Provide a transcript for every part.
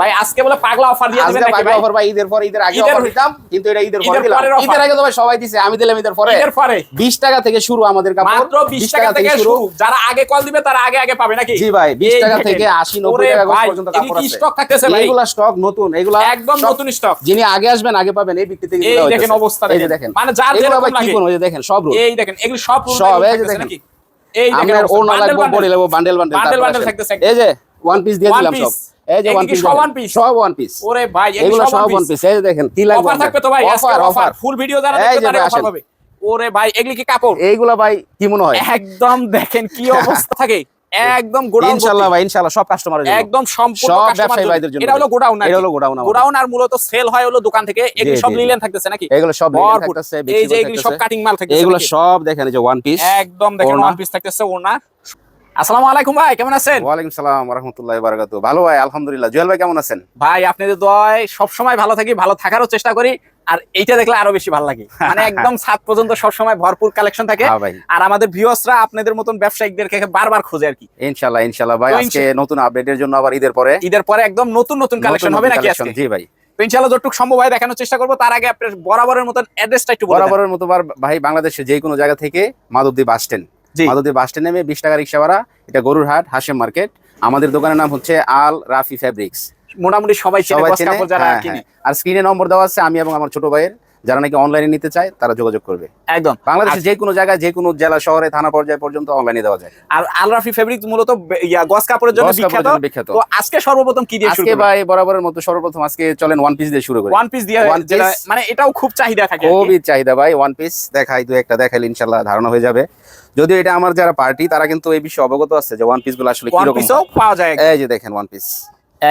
ভাই আজকে বলে পাগলা অফার দিয়ে দিবেন নাকি ভাই? অফার ভাই ঈদের পরে ঈদের আগে অফার দিতাম কিন্তু এটা ঈদের পরে দিলাম। ঈদের আগে তো ভাই সবাই দিছে আমি দিলাম ঈদের পরে। ঈদের পরে। 20 টাকা থেকে শুরু আমাদের কাপড়। মাত্র 20 টাকা থেকে শুরু। যারা আগে কল দিবে তারা আগে আগে পাবে নাকি? জি ভাই 20 টাকা থেকে 80 90 টাকা পর্যন্ত এগুলি কাপড় কি আছে। স্টক থাকতেছে ভাই? এইগুলা স্টক নতুন এগুলা একদম নতুন স্টক যিনি আগে আসবেন আগে পাবেন এই বিক্রি থেকে এই দেখেন অবস্থা এই দেখেন। মানে যার যেরকম লাগে। এই দেখেন সব রোল। এই দেখেন এগুলি সব রুল সব, এই দেখেন। এই দেখেন Bundle লাগবে বডি লাগবে বান্ডেল বান্ডেল এই যে ওয়ান পিস দিয়ে দিলাম সব। এই যে ওয়ান পিস সব? সব ওয়ান পিস ওরে ভাই এগুলো সব ওয়ান পিস এই দেখেন কি লাগবে অফার থাকবে তো ভাই offer offer offer full video যারা দেখবে তারা অফার পাবে। ওরে ভাই এগুলি কি কাপড়? এইগুলা ভাই কি মনে হয়? একদম দেখেন কি অবস্থা থাকে। একদম গোডাউন ইনশাআল্লাহ ভাই ইনশাআল্লাহ সব কাস্টমারের জন্য একদম সম্পূর্ণ সব customer ব্যবসায়ী জন্য। ভাইদের জন্য এটা হলো গোডাউন এটা হলো গোডাউন গোডাউন আর মূলত সেল হয় হলো দোকান থেকে। এগুলি সব জি। থাকতেছে নাকি? এগুলো সব লেগে থাকতেছে এই যে করে সব কাটিং মাল থাকতেছে এগুলো সব দেখেন এই যে ওয়ান পিস একদম দেখেন ওয়ান পিস থাকতেছে ওনা আসসালামু আলাইকুম ভাই কেমন আছেন? ওয়ালাইকুম সালাম রহমতুল্লাহ বারাকাতু ভালো ভাই আলহামদুলিল্লাহ। জুয়েল ভাই কেমন আছেন? ভাই আপনাদের দয় সব সময় ভালো থাকি ভালো থাকারও চেষ্টা করি আর এইটা দেখলে আরও বেশি ভালো লাগে। মানে একদম সাত পর্যন্ত সব সময় ভরপুর কালেকশন থাকে। হ্যাঁ আর আমাদের ভিউয়ার্সরা আপনাদের মতন ব্যবসায়িকদেরকে বারবার খোঁজে আর কি। ইনশাআল্লাহ ইনশাআল্লাহ ভাই আজকে নতুন আপডেটের জন্য আবার ঈদের পরে। ঈদের পরে একদম নতুন নতুন কালেকশন হবে নাকি আজকে? জি ভাই। তো ইনশাআল্লাহ যতটুকু সম্ভব হয় দেখানোর চেষ্টা করব। তার আগে আপনার বরাবরের মতন অ্যাড্রেসটা একটু বরাবরের মতো ভাই বাংলাদেশে যে কোনো জায়গা থেকে Madhabdi bus stand Madhabdi bus stand নেমে বিশ টাকা রিক্সা ভাড়া এটা গরুর হাট হাসেম মার্কেট। আমাদের দোকানের নাম হচ্ছে আল রাফি ফ্যাব্রিক্স। মোটামুটি সবাই সবাই চেনে? হ্যাঁ, হ্যাঁ। আর স্ক্রিনে নম্বর দেওয়া আছে আমি এবং আমার ছোট ভাইয়ের। যারা নাকি অনলাইনে নিতে চায় তারা যোগাযোগ করবে। একদম। বাংলাদেশে যে কোনো জায়গায় যে কোনো জেলা শহরে থানা পর্যায়ে পর্যন্ত অনলাইনে দেওয়া যায়। আর আলরাফি ফেব্রিক মূলত ইয়া গস কাপড়ের জন্য বিখ্যাত। বিখ্যাত। তো আজকে সর্বপ্রথম কি দিয়ে শুরু আজকে ভাই বরাবরের মতো সর্বপ্রথম আজকে চলেন ওয়ান পিস দিয়ে শুরু করি। ওয়ান পিস দিয়ে। মানে এটাও খুব চাহিদা থাকে খুবই চাহিদা ভাই ওয়ান পিস দেখাই দু একটা দেখাইলে ইনশাল্লাহ ধারণা হয়ে যাবে। যদিও এটা আমার যারা পার্টি তারা কিন্তু এই বিষয়ে অবগত আছে যে ওয়ান পিসগুলো আসলে ওয়ান কীরকম পিসও পাওয়া যায় এই যে দেখেন ওয়ান পিস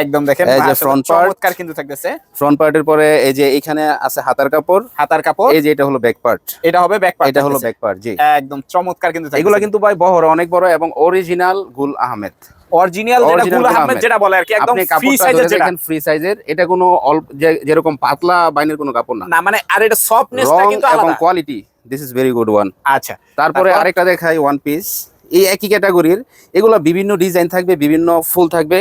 একদম দেখেন এই যে আসলে front চমৎকার কিন্তু থাকতেছে। ফ্রন্ট পার্টের পরে এই যে এখানে আছে হাতার কাপড় হাতার কাপড়। এই যে এটা হলো ব্যাক পার্ট এটা হবে ব্যাক পার্ট এটা হলো ব্যাক পার্ট জি। একদম চমৎকার কিন্তু এগুলো কিন্তু ভাই বহর অনেক বড় এবং অরিজিনাল গুল আহমেদ। অরিজিনাল যেটা গুল গুল আহমেদ আহমেদ। যেটা বলে আর কি একদম ফ্রি সাইজের যেটা। ফ্রি সাইজের এটা কোনো যেরকম পাতলা বাইনের কোনো কাপড় না। না মানে আর এটা সফটনেসটা এবং quality this is very good one আচ্ছা। তারপরে আরেকটা দেখাই ওয়ান পিস এই একই ক্যাটাগরির এগুলো বিভিন্ন ডিজাইন থাকবে বিভিন্ন ফুল থাকবে।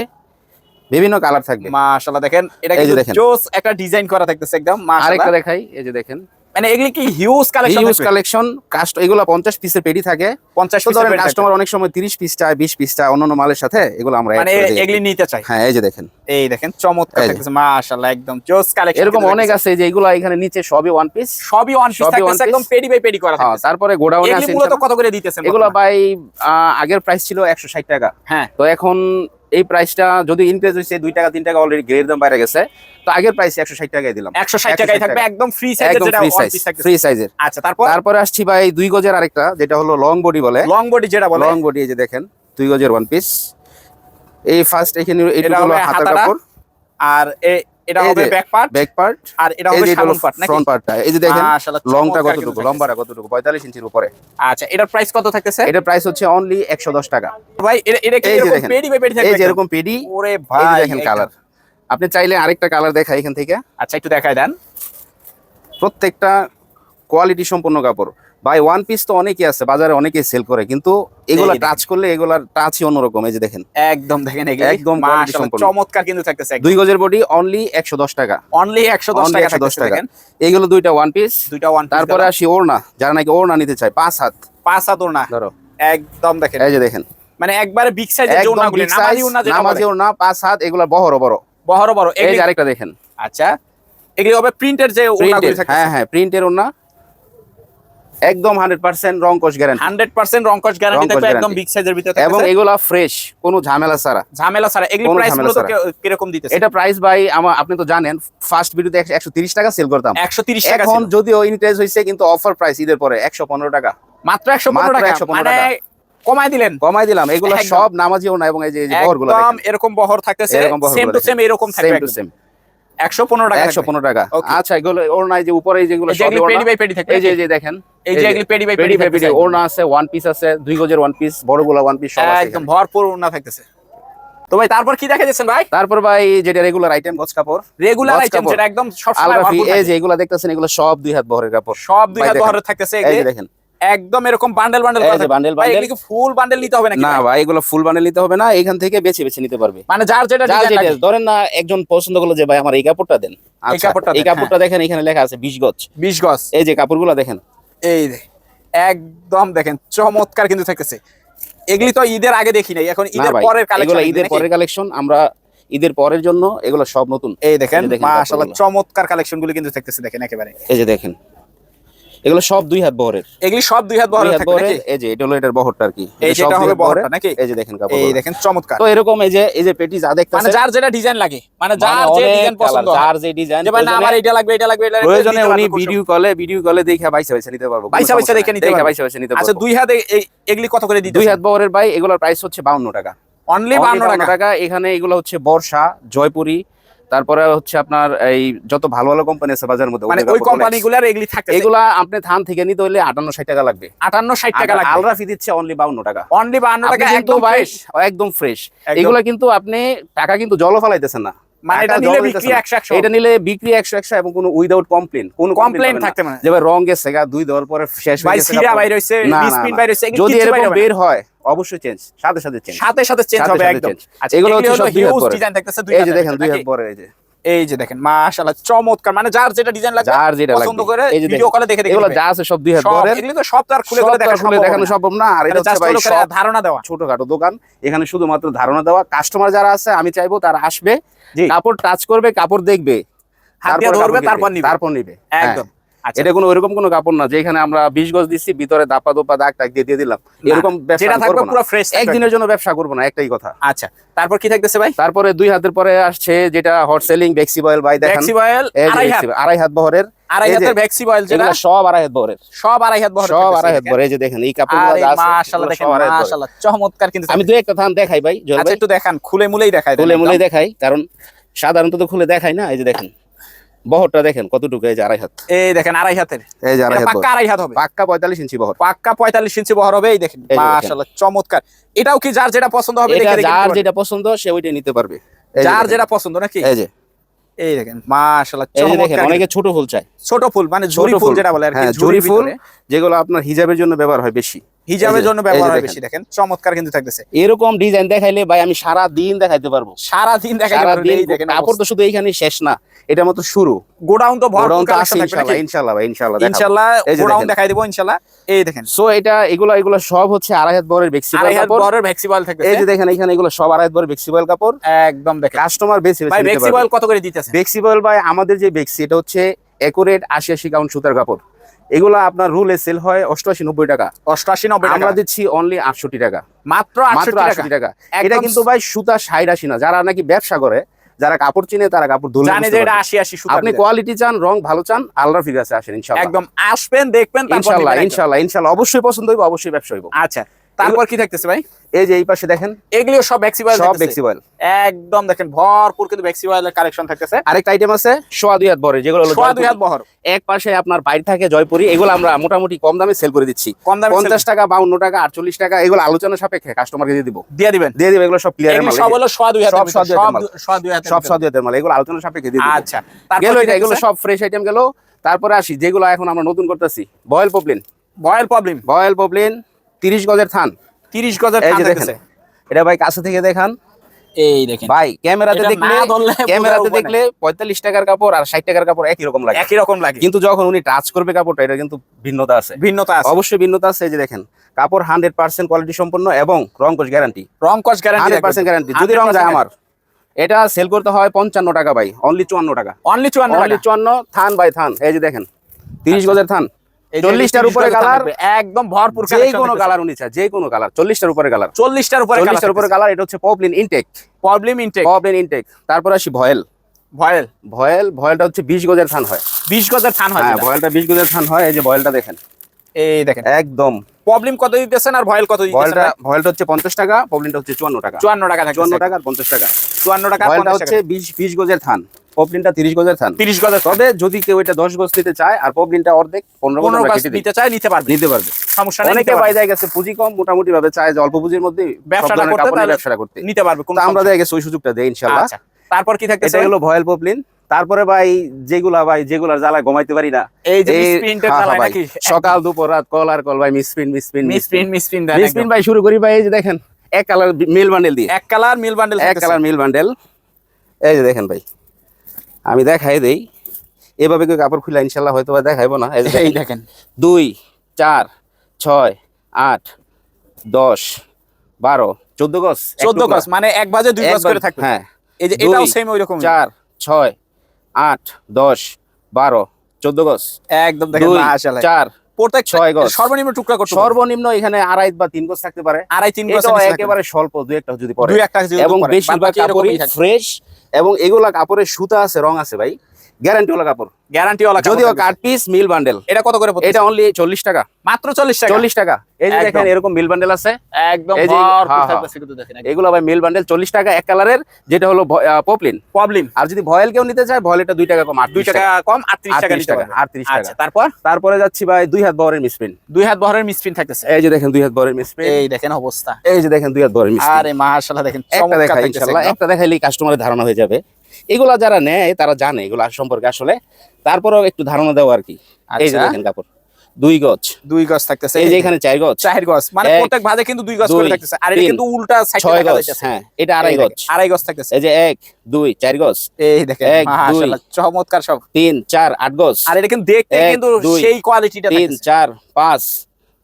বিভিন্ন কালার থাকবে। মাশাআল্লাহ দেখেন এটা কিন্তু জোস একটা ডিজাইন করা থাকতেছে একদম মাশাআল্লাহ। আরেকটা দেখাই এই যে দেখেন। মানে এগুলি কি huge collection use collection caste এগুলো পঞ্চাশ পিসের পেডি থাকে। 50 তো ধরেন পিসের কাস্টমার অনেক সময় তিরিশ পিস চায় বিশ পিস চায় অন্যান্য মালের সাথে এগুলো আমরা মানে এগুলি নিতে চাই। হ্যাঁ এই যে দেখেন। এই দেখেন চমৎকার। থাকতেছে মাশাআল্লাহ একদম জোস কালেকশন এরকম অনেক আছে যে এগুলো এখানে নিচে সবই ওয়ান পিস সবই ওয়ান পিস থাকতেছে একদম পেডি বাই পেডি করা হ্যাঁ থাকতেছে। তারপরে গোডাউনে আছে ইনশাল্লাহ। কত করে দিতেছেন এগুলো? ভাই আহ, আগের প্রাইস ছিল একশো ষাট টাকা। হ্যাঁ। তো এখন এই প্রাইসটা যদি ইনক্রিজ হয়েছে দুই টাকা তিন টাকা অলরেডি গ্রেড দাম বাইরে গেছে তো আগের প্রাইস একশো ষাট টাকায় দিলাম। 160 টাকায় থাকবে একদম ফ্রি ফ্রি সাইজের আচ্ছা তারপর? তারপরে আসছি ভাই দুই গজের আরেকটা যেটা হলো লং বডি বলে। লং বডি যেটা বলে? লং বডি এই যে দেখেন দুই গজের ওয়ান পিস এই ফার্স্ট এখানে এটা হলো হাতার কাপড়। আর এটা হবে ব্যাক পার্ট ব্যাক পার্ট আর এটা হবে সামন পার্ট নাকি? ফ্রন্ট পার্টটা এই যে দেখেন লংটা কতটুকু লম্বাটা কতটুকু পঁয়তাল্লিশ ইঞ্চির উপরে। আচ্ছা এটার প্রাইস কত থাকতেছে? এটা প্রাইস হচ্ছে অনলি একশো দশ টাকা। ভাই এটা এটা কি এরকম। পেডি বাই পেডি এই যে এরকম পেডি ওরে ভাই দেখেন কালার আপনি চাইলে আরেকটা কালার দেখাই এখান থেকে। আচ্ছা একটু দেখাই দেন। প্রত্যেকটা কোয়ালিটি সম্পন্ন কাপড়। ভাই ওয়ান পিস তো অনেকই আছে বাজারে অনেকেই সেল করে কিন্তু এগুলা টাচ করলে এগুলার টাচই অন্যরকম এই যে দেখেন। একদম দেখেন একদম। চমৎকার কিন্তু থাকতেছে দুই গজের বডি অনলি একশো দশ টাকা। অনলি 110 টাকা একশো দশ টাকা। এগুলো দুইটা ওয়ান পিস দুইটা ওয়ান তারপরে আসি ওড়না যারা নাকি ওড়না নিতে চায় পাঁচ হাত। পাঁচ হাত ওড়না। ধরো। একদম দেখেন। এই যে দেখেন। মানে একবারে বিগ সাইজের ওড়নাগুলি নামাজি ওড়না যেটা নামাজি ওড়না পাঁচ হাত এগুলা বড় বড়। বড় বড়। এই যে আরেকটা দেখেন। আচ্ছা। এগুলি হবে প্রিন্টের যে ওড়নাগুলি থাকতেছে। হ্যাঁ হ্যাঁ প্রিন্টের ওড়না। একদম হান্ড্রেড পার্সেন্ট রং কোশ গ্যারান্টি 100% রংকশ গ্যারান্টি থাকবে একদম বিগ সাইজের ভিতরে এবং এগুলা ফ্রেশ কোনো ঝামেলা ছাড়া। ঝামেলা ছাড়া। এগুলি প্রাইস। কে- দিতেছে? এটা প্রাইস ভাই আমার আপনি তো জানেন ফার্স্ট ভিডিওতে একশো তিরিশ টাকা সেল করতাম। 130 টাকা এখন যদিও ইনক্রিজ হয়েছে কিন্তু অফার প্রাইস ঈদের পরে একশো পনেরো টাকা। মাত্র 115 মাত্র টাকা? 115 মানে। কমায় দিলেন? কমাই দিলাম। এগুলো সব নামাজিও না এবং এই যে বহরগুলো একদম এরকম বহর থাকতেছে। সেম টু সেম এরকম সেম থাকবে টু সেম 115 টাকা একশো পনেরো টাকা। আচ্ছা এগুলো ওর যে উপরে যেগুলো এই যে সবই এগুলি ওড়না। পেডি বাই পেডি থাকবে। এই যে এই যে দেখেন এই যে পেডি বাই পেডি পেডি বাই পেডি ওড়না আছে ওয়ান পিস আছে দুই গজের ওয়ান পিস বড়গুলো ওয়ান পিস একদম ভরপুর ওড়না থাকতেছে। তো ভাই তারপর কি দেখা যাচ্ছেন ভাই? তারপর ভাই যেটা রেগুলার আইটেম গজ কাপড়। রেগুলার আইটেম যেটা একদম সব সময় আলরাফি ভরপুর এই যে এগুলো দেখতেছেন এগুলো সব দুই হাত বহরের কাপড়। সব দুই হাত। বহরের থাকতেছে। এই দেখেন। একদম এরকম বান্ডেল বান্ডেল এই bundle bundle। ফুল বান্ডেল নিতে হবে নাকি না ভাই? এগুলো ফুল বান্ডেল নিতে হবে না এখান থেকে বেছে বেছে নিতে পারবে। মানে যার যেটা। ধরেন না একজন পছন্দ করল যে ভাই আমার এই কাপড়টা দেন। আচ্ছা, কাপড়টা এই কাপড়টা দেখেন এখানে লেখা আছে বিশ গজ। 20 গজ। এই যে কাপড়গুলো দেখেন। এই একদম দেখেন চমৎকার কিন্তু থাকতেছে। এগুলি তো ঈদের আগে দেখি নাই এখন ঈদের পরের এগুলো কালেকশন ঈদের পরের কালেকশন আমরা ঈদের পরের জন্য এগুলো সব নতুন। এই দেখেন এই মাশাআল্লাহ চমৎকার কালেকশনগুলো কিন্তু থাকতেছে দেখেন একেবারে। এই যে দেখেন। এগুলো সব দুই হাত বহরের। এগুলি সব দুই হাত বহরের নাকি? এই যে এটা হলো এটার বহরটা আর কি। এই যেটা হবে বহরটা নাকি? এই যে দেখেন কাপড় এই দেখেন চমৎকার। তো এরকম এই যে এই যে পেটি যা মানে যার যেটা ডিজাইন লাগে মানে মানে যার যে ডিজাইন পছন্দ যার যে ডিজাইন যে ভাই না আমার এটা লাগবে এটা লাগবে এটা প্রয়োজনে উনি ভিডিও কলে ভিডিও কলে দেখে বাইসা বাইসা নিতে পারব বাইসা বাইসা দেখে। নিতে পারব। বাইসা বাইসা নিতে আচ্ছা দুই হাতে এগুলি কত করে দিতে দুই হাত বহরের ভাই এগুলোর প্রাইস হচ্ছে 52 টাকা। অনলি Only 52 টাকা? টাকা। এখানে এগুলো হচ্ছে বর্ষা জয়পুরি তারপরে হচ্ছে আপনার এই যত ভালো ভালো কোম্পানি আছে বাজারের মধ্যে মানে ওই কাপড় কোম্পানি গুলার এগুলি থাকে এগুলা আপনি থান থেকে নিতে হলে আটান্ন ষাট টাকা লাগবে। 58 60 টাকা লাগবে। আলরাফি দিচ্ছে অনলি বাউন্ন টাকা। অনলি 52 টাকা একদম ভাই একদম ফ্রেশ। এগুলা কিন্তু আপনি টাকা কিন্তু জল ফেলাইতেছেন না। মানে এটা নিলে বিক্রি 100 100 এটা নিলে বিক্রি একশো একশো এবং কোনো উইদাউট কমপ্লেন কোনো কমপ্লেন থাকতে মানে যে ভাই রং গেছে গা দুই দেওয়ার পরে শেষ হয়ে ভাই সিরা। বাইর হইছে বিসপিন হইছে যদি এরকম বাইর। বের হয় অবশ্যই চেঞ্জ সাথে সাথে চেঞ্জ সাথে সাথে চেঞ্জ হবে একদম। আচ্ছা এগুলো এগুলো হচ্ছে সব হিউজ ডিজাইন থাকতেছে দুই এই যে দেখেন দুই হাত পরে এই যে। এই যে দেখেন মাশাআল্লাহ চমৎকার। মানে যার যেটা ডিজাইন লাগবে যার যেটা পছন্দ করে ভিডিও কলে দেখে দেখে এগুলো যা আছে সব পরের তো সব তো আর খুলে খুলে দেখা খুলে দেখানো না। সম্ভব না। আর এটা হচ্ছে ভাই সব ধারণা দেওয়া। ছোটখাটো দোকান। এখানে শুধুমাত্র ধারণা দেওয়া। কাস্টমার যারা আছে আমি চাইব তারা আসবে। কাপড় টাচ করবে কাপড় দেখবে। হাত দিয়ে ধরবে তারপর নিবে। তারপর নিবে। একদম। আচ্ছা এটা কোনো ওইরকম কোনো কাপড় না যেখানে আমরা বিশ গজ দিচ্ছি ভিতরে দাপা দোপা দাগ টাগ দিয়ে দিয়ে দিলাম। এরকম ব্যবসা থাকবে পুরো ফ্রেশ একদিনের জন্য ব্যবসা করব না একটাই কথা। আচ্ছা তারপর কি থাকতেছে ভাই? তারপরে দুই হাতের পরে আসছে যেটা হট সেলিং বেক্সি বয়েল দেখেন। এই আড়াই হাত। বহরের। আড়াই হাতের ভ্যাক্সি বয়েল যেটা। সব আড়াই হাত বহরের। সব আড়াই হাত বহর সব আড়াই হাত বহর এই যে দেখেন এই কাপড়গুলো আছে, মাশাআল্লাহ দেখেন সব আড়াই হাত বহরের। মাশাআল্লাহ চমৎকার কিন্তু আমি দু একটা থান দেখাই ভাই আচ্ছা একটু দেখান খুলে মুলেই দেখায় খুলে মুলে একদম। দেখাই কারণ সাধারণত তো খুলে দেখাই না এই যে দেখেন। বহরটা দেখেন কতটুকু এই যে আড়াই হাত। এই দেখেন আড়াই হাতের। এই যে আড়াই হাত পাক্কা আড়াই হাত হবে। পাক্কা পঁয়তাল্লিশ ইঞ্চি বহর। পাক্কা পঁয়তাল্লিশ ইঞ্চি বহর হবে এই দেখেন। মাশাআল্লাহ চমৎকার। এটাও কি যার যেটা পছন্দ হবে দেখে যার যেটা পছন্দ সে ওইটা নিতে পারবে। যার যেটা পছন্দ নাকি? এই যে। এই দেখেন মাশাআল্লাহ যে দেখেন চমৎকার। অনেকে ছোট ফুল চায়। ছোট ফুল মানে ঝুরি ফুল যেটা বলে আর কি হ্যাঁ ঝুরি ফুল ফুল যেগুলো আপনার হিজাবের জন্য ব্যবহার হয় বেশি। হিজাবের জন্য ব্যবহার হয় বেশি দেখেন। চমৎকার কিন্তু থাকতেছে। এরকম ডিজাইন দেখাইলে ভাই আমি সারা দিন দেখাইতে পারব। সারা দিন দেখা সারা যাবে দিন এই দেখেন কাপড় তো শুধু এইখানে শেষ না এটা মতো শুরু। গোডাউন তো ভরপুর কালেকশন থাকবে ইনশাআল্লাহ ইনশাআল্লাহ ভাই ইনশাআল্লাহ ইনশাআল্লাহ গোডাউন দেখাই দেবো ইনশাআল্লাহ এই দেখেন। সো এটা এগুলো এগুলো সব হচ্ছে আড়াই হাত বরের আড়াই হাত কাপড়। বরের ভ্যাক্সি বয়েল থাকবে এই যে দেখেন এখানে এগুলো সব আড়াই হাত বরের বেক্সি বয়েল কাপড়। একদম দেখেন। কাস্টমার বেশি ভাই বেশি পারবে। বয়েল কত করে দিতেছে বেক্সি বয়েল ভাই আমাদের যে বেক্সি এটা হচ্ছে একুরেট আশি আশি কাউন্ট সুতার কাপড়। এগুলো আপনার রুলে সেল হয় অষ্টআশি নব্বই টাকা। অষ্টআশি নব্বই আমরা দিচ্ছি অনলি আটষট্টি টাকা। মাত্র মাত্র আটষট্টি টাকা। এটা কিন্তু ভাই সুতা ষাট আশি না। যারা নাকি ব্যবসা করে যারা কাপড় চিনে তারা কাপড় ধুলে জানে যে এটা সুতা আপনি কোয়ালিটি চান রং ভালো চান আলরা ফিগাসে আসেন ইনশাআল্লাহ একদম। আসবেন দেখবেন তারপর ইনশাআল্লাহ ইনশাল্লাহ ইনশাআল্লাহ ইনশাআল্লাহ অবশ্যই পছন্দ হইব অবশ্যই ব্যবসা হইব। আচ্ছা। তারপর কি থাকতেছে ভাই? এই যে এই পাশে দেখেন। এগুলিও সব ভ্যাক্সি বয়েল সব বেক্সি বয়েল একদম দেখেন ভরপুর কিন্তু ভ্যাক্সি বয়েলের কালেকশন থাকতেছে। আরেকটা আইটেম আছে সোয়া দুই হাত বরে যেগুলো হলো সোয়া দুই হাত বহর। এক পাশে আপনার বাইরে থাকে জয়পুরি এগুলো আমরা মোটামুটি কম দামে সেল করে দিচ্ছি। কম দামে পঞ্চাশ টাকা বাউন্ন টাকা আটচল্লিশ টাকা এগুলো আলোচনা সাপেক্ষে কাস্টমারকে দিয়ে দিব। দিয়ে দিবেন? দিয়ে দিব এগুলো সব ক্লিয়ার মাল। সব হলো সোয়া দুই হাত সব সোয়া দুই হাতের মাল। সোয়া দুই হাত সব সব দিয়ে মাল এগুলো আলোচনা সাপেক্ষে দিয়ে দিব। আচ্ছা তারপর গেল এটা এগুলো সব ফ্রেশ আইটেম গেল। তারপরে আসি যেগুলো এখন আমরা নতুন করতেছি voile poplin voile problem voile poplin তিরিশ গজের থান। 30 গজের থান দেখেন। এটা ভাই কাছে থেকে দেখান। এই দেখেন। ভাই ক্যামেরাতে দেখলে ক্যামেরাতে দেখলে পঁয়তাল্লিশ টাকার কাপড় আর ষাট টাকার কাপড় একই রকম লাগে। একই রকম লাগে। কিন্তু যখন উনি টাচ করবে কাপড়টা এটা কিন্তু ভিন্নতা আছে। ভিন্নতা আছে। অবশ্যই ভিন্নতা আছে। এই যে দেখেন কাপড় হান্ড্রেড পার্সেন্ট কোয়ালিটি সম্পন্ন এবং রং কোচ গ্যারান্টি রং কস গ্যারান্টি হান্ড্রেড পার্সেন্ট গ্যারান্টি যদি রং যায় আমার এটা সেল করতে হয় পঞ্চান্ন টাকা ভাই অনলি চুয়ান্ন টাকা। অনলি 54 অনলি চুয়ান্ন থান বাই থান। এই যে দেখেন তিরিশ আচ্ছা। গজের থান। চল্লিশটার উপরে কালার একদম ভরপুর যে কোনো কালার উনি চায় যে কোনো কালার চল্লিশটার উপরে কালার 40টার উপরে চল্লিশটার উপরে কালার এটা হচ্ছে poplin intake problem intake poplin intake তারপর আসি ভয়েল ভয়েল ভয়েল ভয়েলটা হচ্ছে বিশ গজের থান হয়। 20 গজের থান হয় হ্যাঁ ভয়েলটা বিশ গজের থান হয় এই যে ভয়েলটা দেখেন। এই দেখেন। একদম। প্রবলেম কত দিতেছেন আর ভয়েল কত দিতেছেন? ভয়েলটা ভয়েলটা হচ্ছে পঞ্চাশ টাকা পপলিনটা হচ্ছে চুয়ান্ন টাকা। 54 টাকা থাকবে চুয়ান্ন টাকা আর পঞ্চাশ টাকা। 54 টাকা ভয়েলটা 50 হচ্ছে টাকা। বিশ বিশ গজের থান পপলিনটা তিরিশ গজের থান। 30 গজের তবে যদি কেউ এটা দশ গজ নিতে চায় আর পপলিনটা অর্ধেক পনেরো গজ 15 আমরা গজ নিতে চাই নিতে পারবে। নিতে পারবে। সমস্যা অনেকে বাইরে গেছে পুঁজি কম মোটামুটি ভাবে চায় যে অল্প পুঁজির মধ্যে ব্যবসাটা করতে ব্যবসাটা করতে। নিতে পারবে আমরা দেখা গেছে ওই সুযোগটা দেই ইনশাল্লাহ আচ্ছা তারপর কি থাকতেছে? এটা হলো ভয়েল পপলিন। তারপরে ভাই যেগুলা ভাই যেগুলার জ্বালা ঘুমাইতে পারি না। এই যে সকাল দুপুর রাত কল আর কল ভাই misprint misprint misprint misprint then misprint ভাই শুরু করি ভাই এই যে দেখেন এক কালার মিল বান্ডেল দিয়ে। এক কালার মিল বান্ডেল এক কালার মিল বান্ডেল এই যে দেখেন ভাই আমি দেখাই দেই। এভাবে কেউ কাপড় খুলে ইনশাল্লাহ হয়তো বা দেখাইবো না। এই দেখেন। দুই চার ছয় আট দশ বারো চোদ্দ গজ। এক 14 টুকরা। গজ মানে এক বাজে দুই গজ করে থাকবে। হ্যাঁ। এই যে এটাও সেম ওই রকম চার ছয় আট দশ বারো চোদ্দ গজ। একদম দেখেন চার প্রত্যেক ছয় গজ। সর্বনিম্ন টুকরা করতে সর্বনিম্ন এখানে আড়াই বা তিন গজ থাকতে পারে। আড়াই তিন গজ একেবারে স্বল্প দুই একটা যদি পরে দুই একটা এবং বেশিরভাগ ফ্রেশ এবং এগুলা কাপড়ের সুতা আছে রং আছে ভাই। কাপড়। যদিও। Cut piece mill bundle. এটা কত করে এটা অনলি চল্লিশ টাকা। মাত্র 40 টাকা? চল্লিশ টাকা। এই যে দেখেন এরকম মিল বান্ডেল আছে। একদম এগুলো ভাই মিল বান্ডেল চল্লিশ টাকা এক কালারের যেটা হলো পপলিন প্রবলেম আর যদি ভয়েল কেউ নিতে চায় ভয়েল এটা দুই টাকা কম 2 টাকা কম 38 টাকা টাকা, 38 টাকা। আচ্ছা তারপর? তারপরে যাচ্ছি ভাই দুই হাত বহরের মিসপ্রিন দুই হাত বহরের মিসপ্রিন্ট থাকতেছে। এই যে দেখেন দুই হাত বহরের মিসপ্রিন এই দেখেন অবস্থা। এই যে দেখেন দুই হাত বহরের মিসপ্রিন আরে মাশাআল্লাহ দেখেন একটা দেখাই ইনশাআল্লাহ একটা দেখাইলেই কাস্টমারের ধারণা হয়ে যাবে। এগুলা যারা নেয় তারা জানে এগুলা সম্পর্কে আসলে। তারপরেও একটু ধারণা দেওয়া আর কি। এই যে আচ্ছা। দেখেন কাপড়। দুই গজ। দুই গজ থাকতেছে। এই যে এখানে চার গজ। চার গজ। মানে প্রত্যেক ভাজে কিন্তু দুই গজ করে থাকতেছে। আর এটা কিন্তু উল্টা সাইডে ছয় গজ। হ্যাঁ এটা আড়াই গজ। আড়াই গজ থাকতেছে। এই যে এক দুই চার গজ। এই দেখেন এক, দুই। চমৎকার সব। তিন চার আট গজ। আর এটা কিন্তু দেখতে কিন্তু সেই কোয়ালিটিটা তিন চার পাঁচ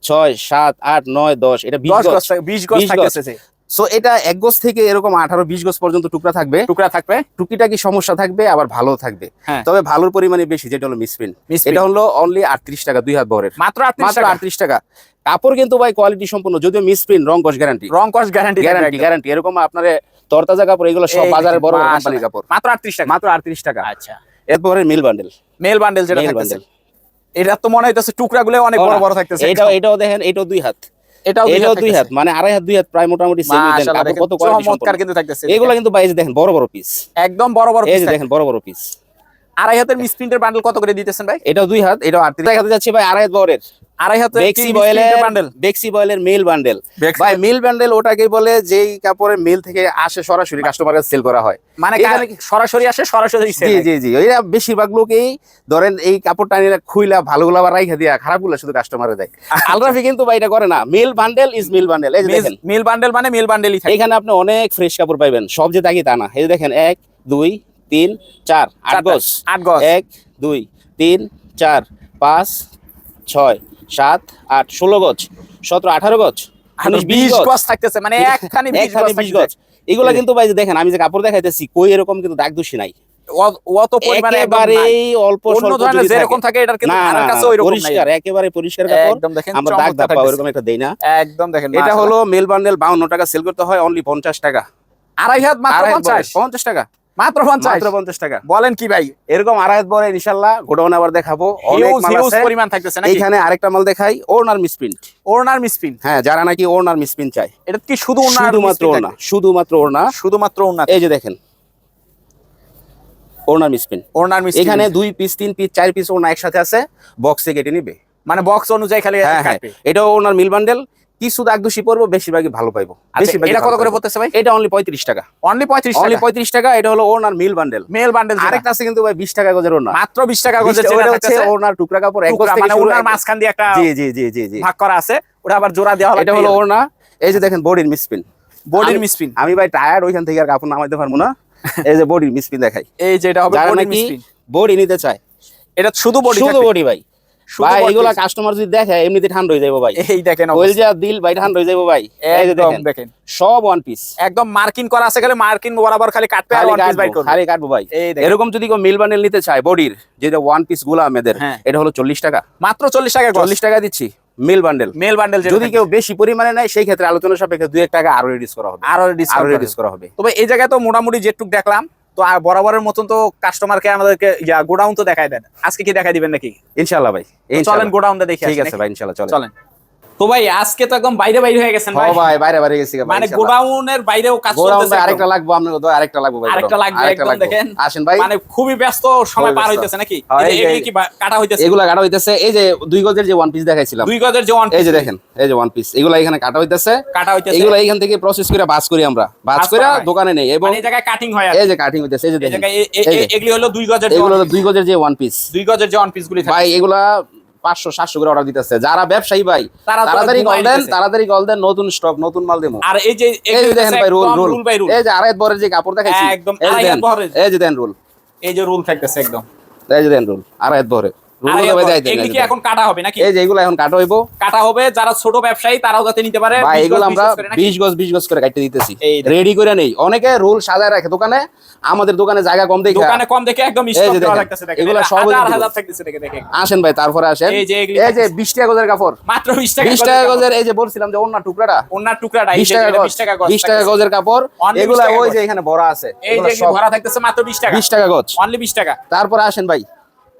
ছয় সাত আট নয় দশ। এটা বিশ 10 গজ। গজ থাকে 20 গজ 20 গজ। থাকতেছে সো এটা এক গজ থেকে এরকম আঠারো বিশ গজ পর্যন্ত টুকরা থাকবে। টুকরা থাকবে। টুকিটা কি সমস্যা থাকবে? আবার ভালো থাকবে। হ্যাঁ। তবে ভালোর পরিমাণে বেশি যেটা হলো মিসপ্রিন এটা হলো অনলি আটত্রিশ টাকা দুই হাত বহরের। মাত্র মাত্র আটত্রিশ টাকা। কাপড় কিন্তু ভাই কোয়ালিটি সম্পূর্ণ যদিও মিসপ্রিন্ট রং কস গ্যারান্টি রং কস গ্যারান্টি গ্যারান্টি গ্যারান্টি এরকম আপনার তরতাজা কাপড় এগুলো সব বাজারের বড় কোম্পানির কাপড়। মাত্র 38 টাকা। মাত্র আটত্রিশ টাকা। আচ্ছা। এরপরে মিল বান্ডেল মেল বান্ডেল যেটা মেল বান্ডেল এটা তো মনে হইতেছে টুকরা গুলো অনেক বড় বড় থাকতেছে। এটাও এটাও দেখেন এটাও দুই হাত। এটাও এটাও দুই হাত মানে আড়াই হাত দুই হাত প্রায় মোটামুটি সেম দেখেন কত কোয়ালিটি চমৎকার কিন্তু থাকতেছে এগুলো কিন্তু ভাই দেখেন বড় বড় পিস একদম বড় বড়। দেখেন বড় বড় পিস আড়াই হাতের মিসপ্রিন্টের বান্ডেল কত করে দিতেছেন ভাই? এটাও দুই হাত এটাও আটত্রিশ। দেখাতে যাচ্ছে ভাই আড়াই হাত আড়াই বেক্সি বয়েলের বান্ডেল বেক্সি বয়েলের মেল বান্ডেল ভাই মিল বান্ডেল ওটাকে বলে যেই কাপড়ের মিল থেকে আসে সরাসরি কাস্টমারের সেল করা হয়। মানে সরাসরি আসে সরাসরি জি জি জি। এরা বেশিরভাগ লোকেই ধরেন এই কাপড়টা নিয়ে খুইলা ভালোগুলা আবার রাইখা দিয়া খারাপগুলো শুধু কাস্টমারে দেয়। আলরাফি কিন্তু ভাই এটা করে না। Mill bundle is mill bundle এই মিল- দেখেন। মিল বান্ডেল মানে মিল বান্ডেলই থাকে। এখানে আপনি অনেক ফ্রেশ কাপড় পাইবেন। সব যে তাকি তা না। এই দেখেন এক দুই তিন চার। আট গজ। আট গজ। এক দুই তিন চার পাঁচ ছয় সাত আট ষোলো গজ। সতেরো আঠারো গজ। বিশ গজ। থাকতেছে মানে একখানে বিশ গজ এগুলা কিন্তু ভাই দেখেন আমি যে কাপড় দেখাইতেছি কই এরকম কিন্তু দাগ দোষী নাই। অত পরিমাণে একেবারেই অল্প ধরনের যেরকম থাকে। এটার কিন্তু কাছে নাই। পরিষ্কার একেবারে পরিষ্কার কাপড়। একদম দেখেন আমরা দাগ একটা দেই না। একদম দেখেন এটা হলো মেল বান্ডেল বাউন্ন টাকা সেল করতে হয় অনলি পঞ্চাশ টাকা। আড়াই হাত মাত্র টাকা। মাত্র পঞ্চাশ। মাত্র পঞ্চাশ টাকা। বলেন কি ভাই? এরকম আড়াই ইনশাল্লাহ গোডাউন আবার দেখাবো। পরিমাণ থাকতেছে নাকি? এইখানে আরেকটা মাল দেখাই মিসপ্রিন্ট মিসপ্রিন্ট হ্যাঁ যারা নাকি মিসপ্রিন্ট চায়। এটা কি শুধু শুধুমাত্র ওনা শুধুমাত্র ওনা শুধুমাত্র ওড়না এই যে দেখেন। ওনার মিসপ্রিন্ট মিসপ্রিন্ট এখানে দুই পিস তিন পিস চার পিস ওনা একসাথে আছে। বক্সে কেটে নিবে। মানে বক্স অনুযায়ী খালি হ্যাঁ হ্যাঁ। এটাও ওনার মিল বান্ডেল কিছু দাগ দোষী পড়ব বেশিরভাগই ভালো পাইবো। আচ্ছা, এটা কত করে পড়তেছে ভাই? এটা অনলি পঁয়ত্রিশ টাকা। অনলি পঁয়ত্রিশ অনলি পঁয়ত্রিশ টাকা এটা হলো ওনার মিল বান্ডেল মেল বান্ডেল আরেকটা আছে কিন্তু ভাই বিশ টাকা গজের ওনা মাত্র বিশ টাকা গজের ওটা হচ্ছে ওনার টুকরা কাপড় এক মানে ওনার মাঝখান দিয়ে একটা জি জি জি জি জি। ভাগ করা আছে ওটা আবার জোড়া দেওয়া এটা হলো ওনা এই যে দেখেন বডির মিসপিন বডির আমি- মিসপ্রিন্ট আমি ভাই টায়ার ওইখান থেকে আর কাপড় নামাইতে পারব না। এই যে বডির মিসপিন দেখাই। এই যে এটা হবে যারা বডির বডি নিতে চায়। এটা শুধু বডি শুধু বডি ভাই। ভাই এগুলা কাস্টমার যদি দেখে এমনিতে ঠান্ডা হয়ে যাব ভাই। এই দেখেন ওয়েল যা দিল ভাই ঠান্ডা হয়ে যাব ভাই। এই যে একদম দেখেন দেখেন। সব ওয়ান পিস একদম মার্কিং করা আছে খালি মার্কিং বরাবর খালি কাটবে আর ওয়ান পিস বাই করবে। খালি কাটবো ভাই। এরকম যদি কেউ মিল বান্ডেল নিতে চায় বডির যেটা ওয়ান পিসগুলা আমাদের হ্যাঁ। এটা হলো চল্লিশ টাকা। মাত্র চল্লিশ টাকা চল্লিশ টাকা দিচ্ছি মিল বান্ডেল মেল বান্ডেল যদি কেউ বেশি পরিমাণে নেয় সেই ক্ষেত্রে আলোচনা সাপেক্ষে দুই এক টাকা আরও রিডিউস করা হবে। আরও রিডিউস করা হবে। তবে এই জায়গায় তো মোটামুটি যেটুক দেখলাম তো আর বরাবরের মতন তো কাস্টমারকে আমাদেরকে ইয়া গোডাউন তো দেখাই দেন। আজকে কি দেখাই দিবেন নাকি? ইনশাল্লাহ ভাই চলেন গোডাউন গোডাউনটা দেখি ঠিক আছে ভাই ইনশাল্লাহ চলেন। তো ভাই আজকে তো একদম বাইরে বাইরে হয়ে গেছেন হ ভাই। ভাই বাইরে বাইরে গেছি মানে। গোডাউনের বাইরেও কাজ চলতেছে আরেকটা লাগবে আপনার তো আরেকটা লাগবে ভাই আরেকটা লাগবে, একদম দেখেন। আসেন ভাই। মানে খুবই ব্যস্ত সময় পার হইতেছে নাকি? হ্যাঁ, এই কি কাটা হইতেছে? এগুলা কাটা হইতেছে এই যে দুই গজের যে ওয়ান পিস দেখাইছিলাম। দুই গজের যে ওয়ান এই যে দেখেন এই যে ওয়ান পিস এগুলা এখানে কাটা হইতেছে। কাটা হইতেছে। এগুলা এখান থেকে প্রসেস করে বাস করি আমরা। বাস করে দোকানে নেই এবং মানে এই জায়গায় কাটিং হয় এই যে কাটিং হইতেছে এই যে দেখেন। এগুলি হলো দুই গজের এগুলো হলো দুই গজের যে ওয়ান পিস দুই গজের যে ওয়ান পিস গুলি ভাই এগুলা পাঁচশো সাতশো করে অর্ডার দিতেছে। যারা ব্যবসায়ী ভাই তাড়াতাড়ি কল দেন তাড়াতাড়ি কল দেন নতুন স্টক নতুন মাল দেবো। আর এই যে এই যে দেখেন ভাই রোল রোল এই যে আড়াই বরের যে কাপড় দেখাইছি একদম এই যে দেন। রোল এই যে রোল থাকতেছে একদম। এই যে দেন রোল আড়াই বরে রোল আর ভাই দেয় দেন, এগুলি এই কি যে দেন। এখন কাটা হবে নাকি? এই যে এগুলো এখন কাটা হইবো। কাটা হবে যারা ছোট ব্যবসায়ী তারাও যাতে নিতে পারে। ভাই এগুলো আমরা গজ করে নাকি? বিশ গজ বিশ গজ করে কাটতে দিতেছি। রেডি করে নেই। অনেকে রোল সাজায় রাখে দোকানে আমাদের দোকানে জায়গা কম দেখে। দোকানে কম দেখে একদম স্টক লাগতেছে দেখেন। এগুলো সব আসেন ভাই তারপরে আসেন। এই যে এগুলি এই যে বিশ টাকা গজের কাপড়। মাত্র 20 টাকা বিশ টাকা গজের এই যে বলছিলাম যে অন্য টুকরাটা। ওনার টুকরাটা এই বিশ যে টাকা 20 টাকা গজ বিশ টাকা গজের কাপড়। 20 এগুলা ওই যে এখানে ভরা আছে। এই যে ভরা থাকতেছে মাত্র 20 টাকা। বিশ টাকা গজ। অনলি 20 টাকা। তারপরে আসেন ভাই।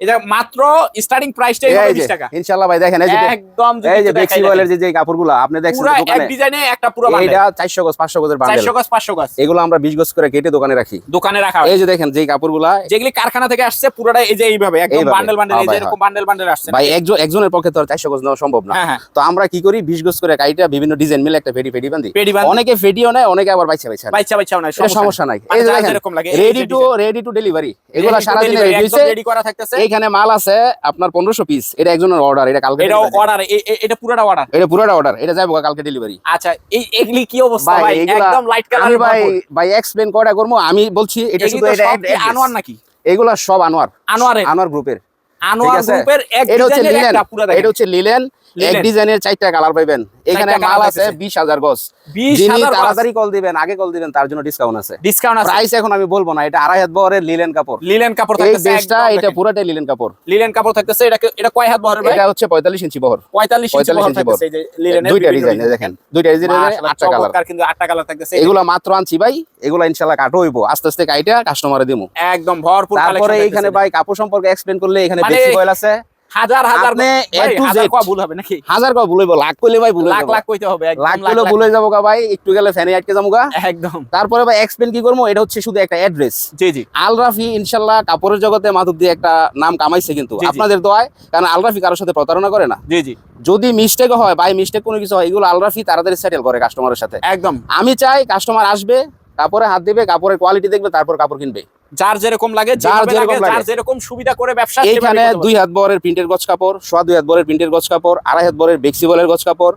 এটা মাত্র স্টার্টিং প্রাইসটাই এই হবে যে 20 টাকা। ইনশাআল্লাহ ভাই দেখেন এই যে একদম এই যে বেক্সি দেখাই। যে যে কাপড়গুলো আপনি দেখছেন পুরো এক ডিজাইনে একটা পুরো বান্ডেল এইটা চারশো গজ পাঁচশো গজের বান্ডেল 400 গজ 500 গজ। এগুলো আমরা বিশ গজ করে কেটে দোকানে রাখি। দোকানে রাখা এই যে দেখেন যে কাপড়গুলা যেগুলি কারখানা থেকে আসছে পুরোটা এই যে এইভাবে একদম বান্ডেল বান্ডেল এই যে এরকম বান্ডেল বান্ডেল আসছে। ভাই একজন একজনের পক্ষে তো আর চারশো গজ নেওয়া সম্ভব না। হ্যাঁ হ্যাঁ। তো আমরা কি করি? বিশ গজ করে কাইটা বিভিন্ন ডিজাইন মিলে একটা ফেডি ফেডি বান্ধি অনেকে ফেডিও নেয় অনেকে আবার বাইচা বাইচা। বাচ্চা বাচ্চাও সমস্যা নাই। এই যে দেখেন ready to ready to delivery এগুলা রেডি হইছে রেডি করা থাকতেছে। এইখানে মাল আছে আপনার পনেরোশো পিস এটা একজনের অর্ডার এটা কালকে এটা অর্ডার এটা পুরোটা অর্ডার এটা পুরোটা অর্ডার এটা যাব কালকে ডেলিভারি আচ্ছা এই এগুলি কি অবস্থা ভাই একদম লাইট কালার ভাই ভাই এক্সপ্লেন কয়টা করব? আমি বলছি এটা শুধু এটা আনোয়ার নাকি? এগুলা সব আনোয়ার। আনোয়ার আনোয়ার গ্রুপের আনোয়ার গ্রুপের এক এটা হচ্ছে লিলেন এটা হচ্ছে লিলেন এক। ডিজাইনের চারটা কালার পাইবেন। এখানে মাল আছে। বিশ হাজার গজ। 20,000 যিনি তাড়াতাড়ি কল দিবেন আগে কল দিবেন তার জন্য ডিসকাউন্ট আছে। ডিসকাউন্ট আছে। প্রাইস এখন আমি বলব না এটা আড়াই হাত বহরের লিলেন কাপড়। লিলেন কাপড় থাকতেছে একদম এটা। পুরোটাই লিলেন কাপড়। লিলেন কাপড় থাকতেছে এটা এটা কয় হাত বহরের এটা হচ্ছে পঁয়তাল্লিশ ইঞ্চি বহর। 45 ইঞ্চি 45 বহর থাকতেছে এই যে লিলেনের দুইটা ডিজাইন দেখেন দুইটা ডিজাইনের আটটা কালার কিন্তু আটটা কালার থাকতেছে। এগুলা মাত্র আনছি ভাই এগুলা ইনশাল্লাহ কাটো হইবো। আস্তে আস্তে কাইটা কাস্টমারে দিমু। একদম ভরপুর তারপরে এখানে ভাই কাপড় সম্পর্কে এক্সপ্লেন করলে এখানে মানে বেশি কয়েল আছে। হাজার হাজার ভাই, ভুল হবে নাকি? হাজার কয় ভুলে লাখ কইলে ভাই ভুলে লাখ লাখ কইতে হবে লাখ কইলে ভুলে যাব গা ভাই একটু গেলে ফ্যানে আটকে যাব একদম। তারপরে ভাই এক্সপ্লেন কি করব? এটা হচ্ছে শুধু একটা অ্যাড্রেস জি জি। আলরাফি ইনশাল্লাহ কাপড়ের জগতে মাধব দিয়ে একটা নাম কামাইছে কিন্তু। আপনাদের দোয়ায় কারণ আলরাফি কারোর সাথে প্রতারণা করে না। জি জি। যদি মিস্টেক হয় বাই মিস্টেক কোনো কিছু হয় এগুলো আলরাফি তাড়াতাড়ি সেটেল করে কাস্টমারের সাথে। একদম। আমি চাই কাস্টমার আসবে কাপড়ে হাত দিবে কাপড়ের কোয়ালিটি দেখবে তারপর কাপড় কিনবে। যার যেরকম লাগে যার যেরকম লাগে। যার যেরকম সুবিধা করে ব্যবসা এখানে দুই হাত বরের প্রিন্টের গছ কাপড় সোয়া দুই হাত বরের প্রিন্টের গছ কাপড় আড়াই হাত বরের বেক্সিবলের গছ কাপড়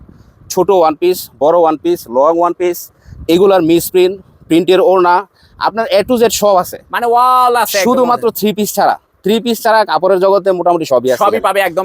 ছোট ওয়ান পিস বড় one piece long one piece এগুলার মিস প্রিন্ট প্রিন্টের ওড়না আপনার এ টু জেড সব আছে। মানে ওয়াল আছে শুধুমাত্র থ্রি পিস ছাড়া। থ্রি পিস ছাড়া কাপড়ের জগতে মোটামুটি সবই আছে সবই পাবে একদম।